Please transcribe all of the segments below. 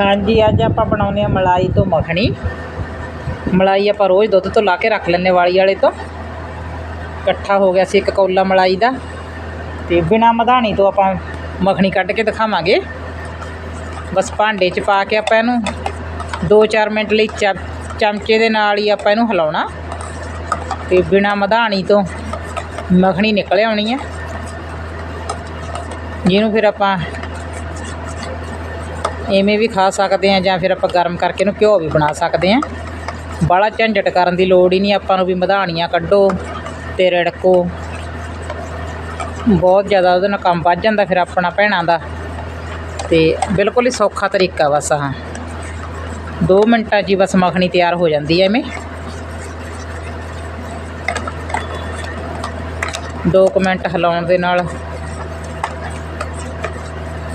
ਹਾਂਜੀ, ਅੱਜ ਆਪਾਂ ਬਣਾਉਂਦੇ ਆ ਮਲਾਈ ਤੋਂ ਮੱਖਣੀ। ਮਲਾਈ ਆਪਾਂ ਰੋਜ਼ ਦੁੱਧ ਤੋਂ ਲਾ ਕੇ ਰੱਖ ਲੈਂਦੇ ਵਾਲੀ ਵਾਲੇ ਤੋਂ। ਇਕੱਠਾ ਹੋ ਗਿਆ ਸੀ ਇੱਕ ਕੌਲਾ ਮਲਾਈ ਦਾ। ਤੇ ਬਿਨਾ ਮਧਾਣੀ ਤੋਂ ਆਪਾਂ ਮੱਖਣੀ ਕੱਢ ਕੇ ਦਿਖਾਵਾਂਗੇ। ਬਸ ਭਾਂਡੇ 'ਚ ਪਾ ਕੇ ਆਪਾਂ ਇਹਨੂੰ 2-4 ਮਿੰਟ ਲਈ ਚ ਚਮਚੇ ਦੇ ਨਾਲ ਹੀ ਆਪਾਂ ਇਹਨੂੰ ਹਿਲਾਉਣਾ। ਤੇ ਬਿਨਾ ਮਧਾਣੀ ਤੋਂ ਮੱਖਣੀ ਨਿਕਲ ਆਉਣੀ ਹੈ। ਜਿਹਨੂੰ ਫਿਰ ਆਪਾਂ ਐਵੇਂ ਵੀ ਖਾ ਸਕਦੇ ਆ ਜਾਂ ਫਿਰ ਆਪਾਂ ਗਰਮ ਕਰਕੇ ਇਹਨੂੰ ਘਿਓ ਵੀ ਬਣਾ ਸਕਦੇ ਆ। ਬਾਹਲਾ ਝੰਜਟ ਕਰਨ ਦੀ ਲੋੜ ਹੀ ਨਹੀਂ, ਆਪਾਂ ਨੂੰ ਵੀ ਮਧਾਣੀਆਂ ਕੱਢੋ ਤੇ ਰੜਕੋ। ਬਹੁਤ ਜ਼ਿਆਦਾ ਉਹਦੇ ਨਾਲ ਕੰਮ ਵੱਧ ਜਾਂਦਾ ਫਿਰ ਆਪਣਾ ਭੈਣਾਂ ਦਾ। ਤੇ ਬਿਲਕੁਲ ਹੀ ਸੌਖਾ ਤਰੀਕਾ ਬਸ ਹਾਂ 2 ਮਿੰਟਾਂ 'ਚ ਹੀ ਬਸ ਮੱਖਣੀ ਤਿਆਰ ਹੋ ਜਾਂਦੀ ਹੈ ਐਵੇਂ। 2 ਮਿੰਟ ਹਿਲਾਉਣ ਦੇ ਨਾਲ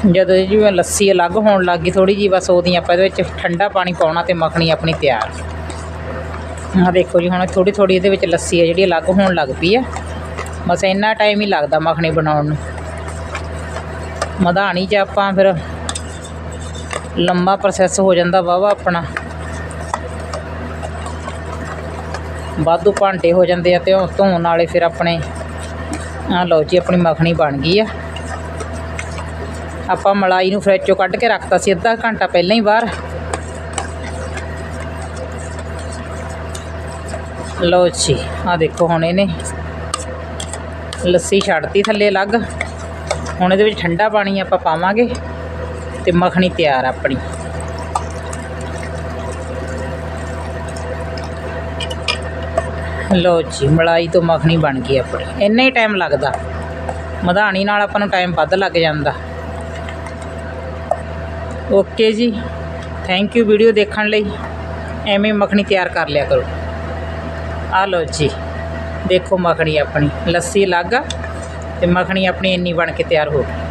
ਜਦੋਂ ਇਹ ਜਿਵੇਂ ਲੱਸੀ ਅਲੱਗ ਹੋਣ ਲੱਗ ਗਈ ਥੋੜੀ ਜੀ ਬਸ ਉਹਦੀ ਆਪਾਂ ਇਹਦੇ ਵਿੱਚ ਠੰਡਾ ਪਾਣੀ ਪਾਉਣਾ ਤੇ ਮੱਖਣੀ ਆਪਣੀ ਤਿਆਰ। ਆਹ ਦੇਖੋ ਜੀ, ਹੁਣ ਥੋੜੀ ਥੋੜੀ ਇਹਦੇ ਵਿੱਚ ਲੱਸੀ ਹੈ ਜਿਹੜੀ ਅਲੱਗ ਹੋਣ ਲੱਗ ਪਈ ਆ। ਬਸ ਇੰਨਾ ਟਾਈਮ ਹੀ ਲੱਗਦਾ ਮੱਖਣੀ ਬਣਾਉਣ ਨੂੰ। ਮਧਾਣੀ 'ਚ ਆਪਾਂ ਫਿਰ ਲੰਮਾ ਪ੍ਰੋਸੈਸ ਹੋ ਜਾਂਦਾ ਵਾਵਾ ਆਪਣਾ। ਵਾਧੂ ਭਾਂਡੇ ਹੋ ਜਾਂਦੇ ਆ ਤੇ ਉਹ ਧੋਣ ਵਾਲੇ ਫਿਰ ਆਪਣੇ ਆ ਲਓ ਜੀ, ਆਪਣੀ ਮੱਖਣੀ ਬਣ ਗਈ ਆ। ਆਪਾਂ ਮਲਾਈ ਨੂੰ ਫਰਿੱਜ ਚੋਂ ਕੱਢ ਕੇ ਰੱਖਤਾ ਸੀ, ਅੱਧਾ ਘੰਟਾ ਪਹਿਲਾਂ ਹੀ ਬਾਹਰ। ਲਓ ਜੀ ਆ ਦੇਖੋ ਹੁਣ ਇਹਨੇ ਲੱਸੀ ਛੱਡਤੀ ਥੱਲੇ ਅਲੱਗ। ਹੁਣ ਇਹਦੇ ਵਿੱਚ ਠੰਡਾ ਪਾਣੀ ਆਪਾਂ ਪਾਵਾਂਗੇ ਤੇ ਮੱਖਣੀ ਤਿਆਰ ਆ ਆਪਣੀ। ਲਓ ਜੀ, ਮਲਾਈ ਤੋਂ ਮੱਖਣੀ ਬਣ ਗਈ ਆਪਣੀ। ਇੰਨਾ ਹੀ ਟਾਈਮ ਲੱਗਦਾ। ਮਧਾਣੀ ਨਾਲ ਆਪਾਂ ਨੂੰ ਟਾਈਮ ਵੱਧ ਲੱਗ ਜਾਂਦਾ। ਓਕੇ ਜੀ ਥੈਂਕ ਯੂ ਵੀਡੀਓ ਦੇਖਣ ਲਈ ਐਵੇਂ ਮੱਖਣੀ ਤਿਆਰ ਕਰ ਲਿਆ ਕਰੋ ਆ ਲਓ ਜੀ ਦੇਖੋ ਮੱਖਣੀ ਆਪਣੀ ਲੱਸੀ ਅਲੱਗ ਆ ਤੇ ਮੱਖਣੀ ਆਪਣੀ ਇੰਨੀ ਬਣ ਕੇ ਤਿਆਰ ਹੋ ਗਈ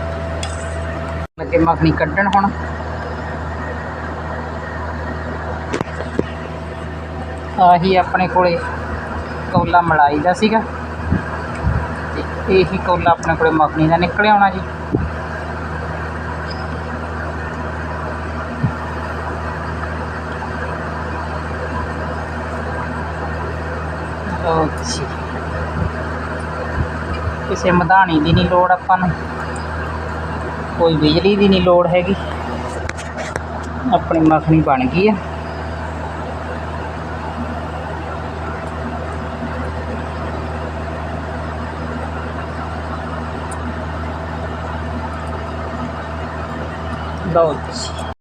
ਲੱਗੇ ਮੱਖਣੀ ਕੱਢਣ ਹੁਣ ਆਹੀ ਆਪਣੇ ਕੋਲੇ ਕੌਲਾ ਮਲਾਈ ਦਾ ਸੀਗਾ ਤੇ ਇਹੀ ਕੌਲਾ ਆਪਣੇ ਕੋਲੇ ਮੱਖਣੀ ਦਾ ਨਿਕਲ ਆਉਣਾ ਜੀ ਬਹੁਤ ਅੱਛੀ ਕਿਸੇ ਮਧਾਣੀ ਦੀ ਨਹੀਂ ਲੋੜ ਆਪਾਂ ਨੂੰ। ਕੋਈ ਬਿਜਲੀ ਦੀ ਨਹੀਂ ਲੋੜ ਹੈਗੀ। ਆਪਣੀ ਮੱਖਣੀ ਬਣ ਗਈ ਆ। ਲਓ ਜੀ।